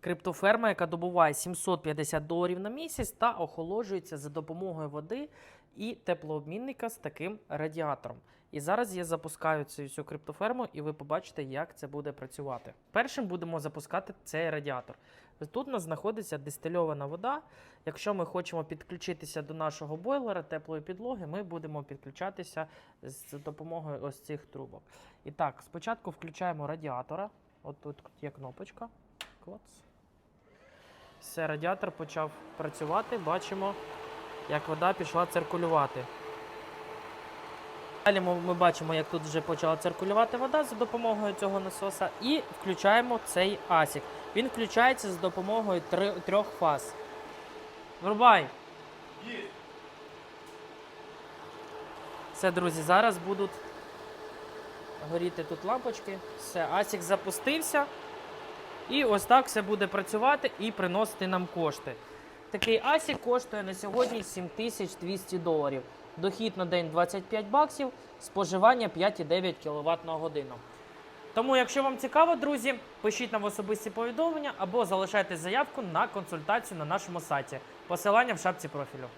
Криптоферма, яка добуває 750 доларів на місяць та охолоджується за допомогою води і теплообмінника з таким радіатором. І зараз я запускаю цю всю криптоферму, і ви побачите, як це буде працювати. Першим будемо запускати цей радіатор. Тут у нас знаходиться дистильована вода. Якщо ми хочемо підключитися до нашого бойлера теплої підлоги, ми будемо підключатися з допомогою ось цих трубок. І так, спочатку включаємо радіатора. От тут є кнопочка. Клац. Все, радіатор почав працювати. Бачимо, як вода пішла циркулювати. Далі ми, бачимо, як тут вже почала циркулювати вода за допомогою цього насоса. І включаємо цей асік. Він включається з допомогою трьох фаз. Врубай! Все, друзі, зараз будуть горіти тут лампочки. Все, асік запустився. І ось так все буде працювати і приносити нам кошти. Такий асік коштує на сьогодні 7200 доларів. Дохід на день 25 баксів, споживання 5,9 кВт на годину. Тому, якщо вам цікаво, друзі, пишіть нам в особисті повідомлення або залишайте заявку на консультацію на нашому сайті. Посилання в шапці профілю.